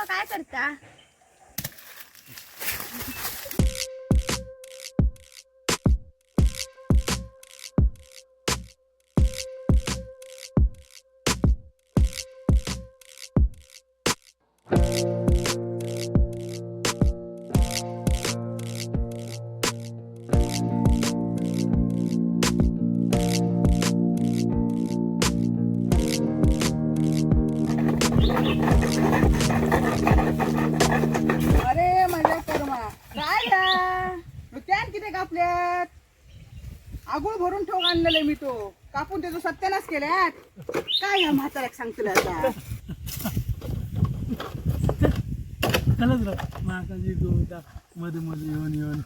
पप्पा काय करता? आगुळ भरून ठोक आणलेलं मी तो. कापून त्याचं सत्यानाश केल्यात. काय या म्हाताऱ्याक सांगतील आता? खरंच रा माका जी मध्ये मध्ये येऊन येऊन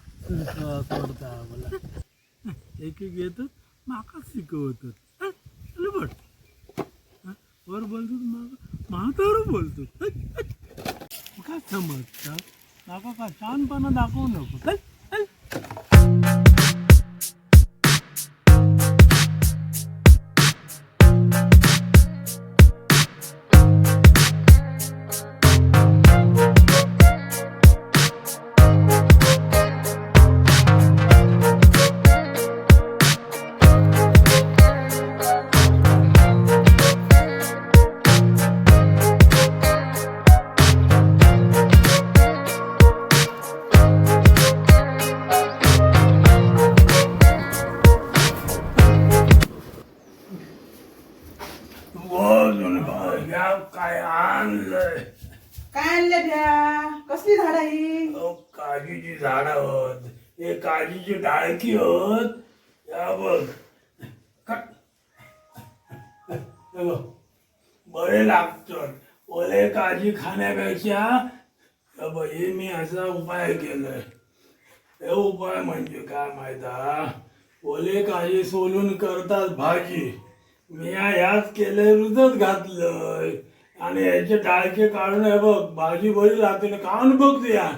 सोडता मला एक एक येतो माका शिकवतो बट वर बोलतो माका म्हातार बोलतो काय समजता? माका का शानपणा दाखवू नको. काय झाड आहोत हे काजीची डाळकी होत. या बघ. बरे लागतात. ओले काजी खाण्यापेक्षा हे बघ, हे मी असा उपाय केलाय. हे उपाय म्हणजे काय माहिता ओले काजी सोलून करतात भाजी. मी ह्याच केलंय रुजत घातलंय. आणि याचे डाळके काढून आहे बघ भाजी बरी लागते. ना खाऊन बघ ते या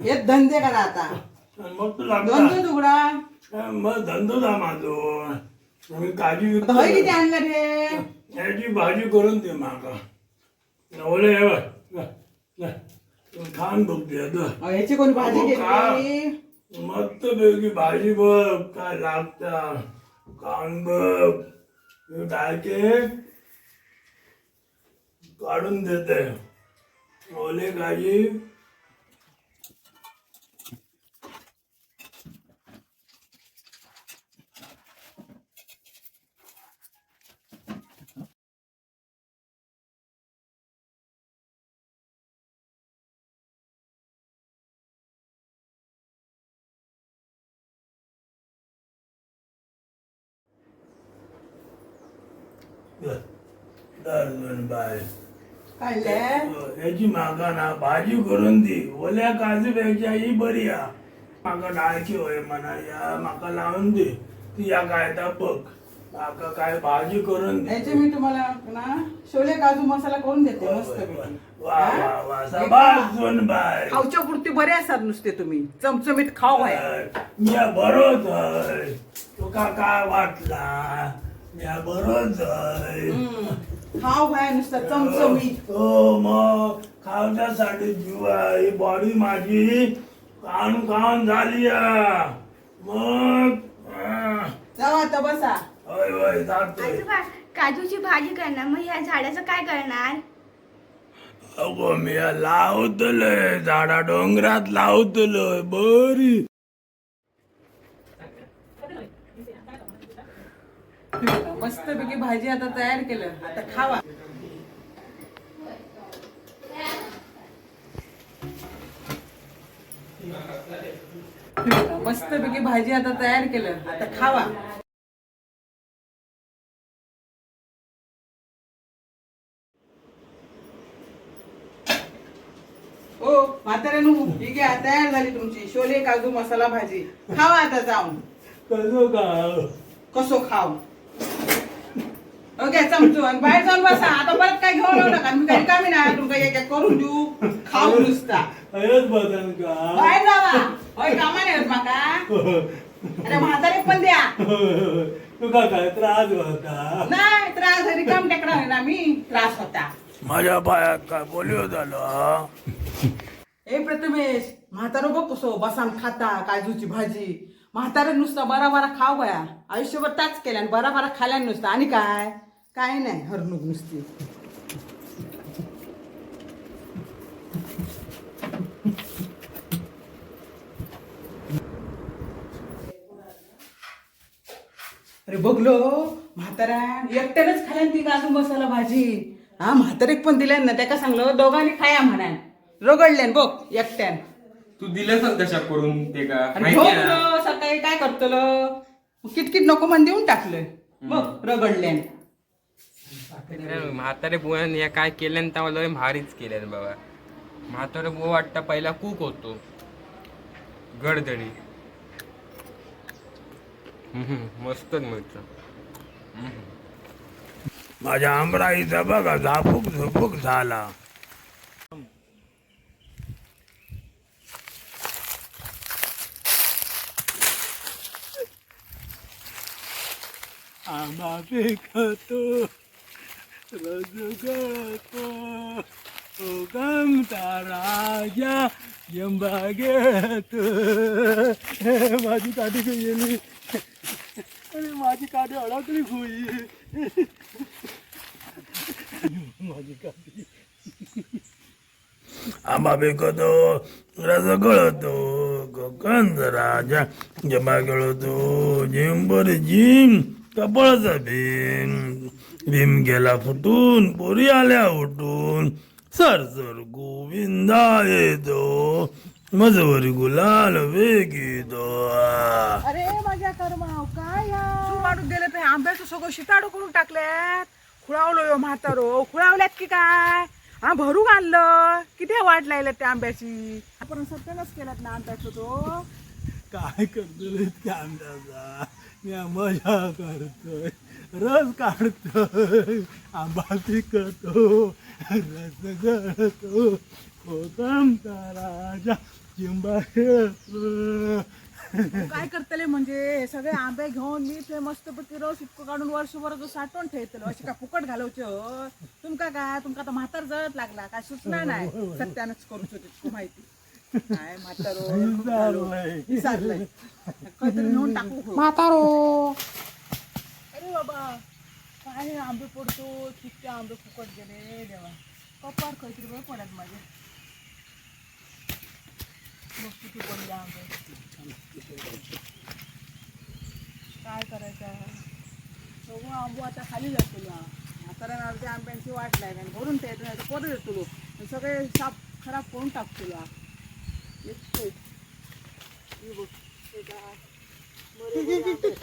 हे धंदे करा आता. मग धंदो तुगडा मग धंदो जा माझो मी होय किती आणलं रे याची भाजी करून दे माका. ओले खाऊन बघते ह्याची कोणी भाजी? घेतली? मस्त पैकी भाजी बघ. काय लागता? कान बघ. डाळके काढून देते. ओले काजी याची मागा ना भाजी करून दी. ओल्या काजूपेक्षा ही बरी हा माका डाळची होय म्हणा या माका लावून दे. ती या काय बघ. माका काय भाजी करून दे. याचे मी तुम्हाला ना छोले काजू मसाला करून देते मस्त बाय. खाऊच्या पुरती बरे असतात नुसते तुम्ही. चमचमीत मी बरोच आहे तुका काय वाटला? खाऊ आहे नुसतं चमचमीत. हो मग खावण्यासाठी जीव आहे ही बॉडी माझी खाऊन खाऊन झाली. मग. जावा आता बसा. होय होय जातोय. आजोबा काजूची भाजी करणार मग ह्या झाडाचं काय करणार? अगो मी लावतलोय झाडा डोंगरात लावतलोय बरी. मस्त पैकी भाजी आता तयार केलं. आता खावा. मस्त पैकी भाजी आता तयार केलं. आता खावा. ओ म्हाताऱ्यानु ही घ्या तयार झाली तुमची. शोले काजू मसाला भाजी. खावा आता जाऊन. कसं का कसो खाऊ ओके चमचो आणि बाहेर जाऊन बसा. आता परत काय घेऊन येऊ नका. मी काही कामी नाही. तुमका एक एक करून देऊ. खाऊ नुसता. हेच बदल का? बाहेर जावा. होय कामा नाही होत माका? अरे म्हातारे पण द्या. तुका काय त्रास होता? नाही त्रास रिकाम टेकडा होईना मी. त्रास होता. माझ्या पायात काय पोलिओ झालं? हा? ए प्रथमेश म्हातारा बघ कसो बसान खाता काजूची भाजी. म्हातारा नुसता बरा बरा खाव गया आयुष्यभर ताच केल्यान बरा बरा खाल्यान नुसतं. आणि काय? काय नाही हरणूक नुसती. अरे बघलो म्हातारा एकट्यानंच खाल्यान ती काजू मसाला भाजी. हा म्हातारीक पण दिल्यान ना त्याका सांगलं दोघांनी खाया म्हणान. रगडल्यान बघ एकट्यान. तू दिलं सांग तशा करून ते का? आणि माहिती आहे ना? झोपलो सकाळी काय करतलो? किटकिट नको मन देऊन टाकलं. बघ रगडल्यान. म्हातारे बुवान या काय केल्यान तेव्हा लय भारीच केल्यान बाबा. म्हातारे बुवा वाटतं पहिला कूक होतो. गडदडी. मस्तच मिळतं माझ्या आमराईचा बघा झापूक झुपूक झाला. आंबा पिकतो रस गळतो ओ गमता राजा यंबा घेतो माझी काठी गेली अरे माझी काठी अडकली होई माझी काठी आंबा पिकतो रस गळतो कोकंद राजा जमा गळतो जिंबर जिम कपळचा भीम भीम गेला फुटून पोरी आल्या उठून सर सर गोविंदा येतो मजवरी गुलाल वेगितो अरे माझ्या कर्मा काय तू मारून दिले ते आंब्याचं सगळं शिताडू करून टाकल्यात. खुळावलो यो म्हातारो खुळावल्यात की काय? हा भरून आणलं. किती वाट लागल्यात त्या आंब्याची? आपण सत्यानच केल्यात ना आंब्याचं तो? काय करतो रे इतक्या आंब्याचा? मी मजा करतोय. रस काढतोय आंबा पिकतो रस गळतो कोकमचा राजा चिंबा खेळतो. काय करतले म्हणजे हे सगळे आंबे घेऊन मी ते मस्तपैकी रस इतकं काढून वर्षभर जो साठवून ठेवतलो. अशी काय फुकट घालवचे हो? तुमका काय तुमका आता म्हातार जळत लागला. काय सुचना नाही. सत्यानच करूच होती माहिती. काय म्हातारो काहीतरी नेऊन टाकू. हो. बाबा. काय आंबे पडतो किती आंबे फुकट गेले देवा. कपार तरी बरं पडत माझे. मग किती पडले आंबे. काय करायचं? सगळं आंबू आता खाली जातो म्हाताऱ्यानं अर्ध्या आंब्यांची वाट लागली आणि भरून ते परत येतो आणि सगळे साप खराब करून टाकतो तुला येतो बघ, हे काय. बरे बरे आंबे.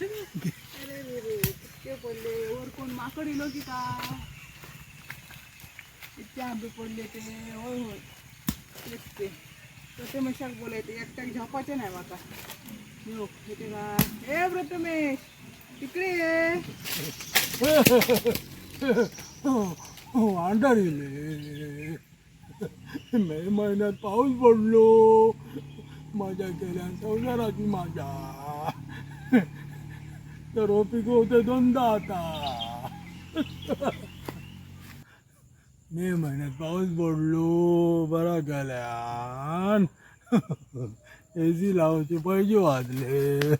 अरे रे रे, कितके पडले वर कोण माकड इलो की का इतके आंबे पडले ते होय होय. तेच ते. तर ते मशाक बोलायचे एकट्याक झपाचे नाही माका. हे इथे का ए प्रथमेश तिकडे ये. अंडर इले मे महिन्यात पाऊस पडलो. माझ्या केल्या संसाराची माझ्या. तर पिक होते दोनदा आता. मे महिन्यात पाऊस पडलो बरा गेल्यान ए सी लावचे पैसे वाजले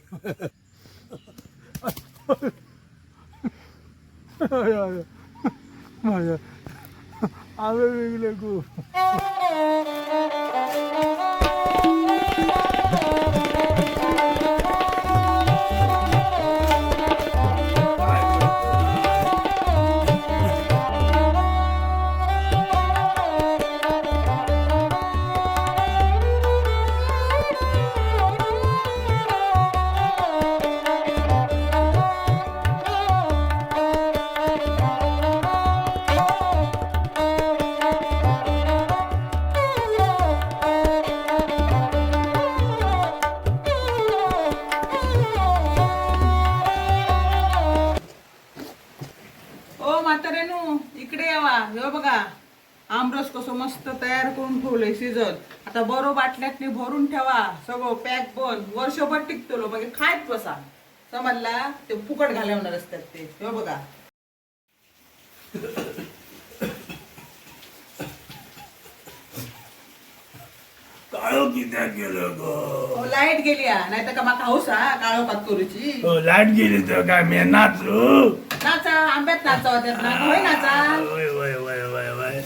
माझ्या आम्ही विकले खूप. ओ म्हातारेनू इकडे यावा. हे बघा आमरस कसं मस्त तयार करून ठेवलंय सीझन. आता बरो बाटल्यात भरून ठेवा. सगळं पॅक बन वर्षभर टिकतलो मग खायत बसा. समजला? ते फुकट घालवणार असतात ते. हे बघा. काळो कित्याक गेलो ग? लाइट गेली नाही तर का माका हौस हा काळो पातोरीची? लाइट गेली तर काय मी नाचा आंब्यात नाचा होत्यात ना होय नाचा? वय वय वय वय वय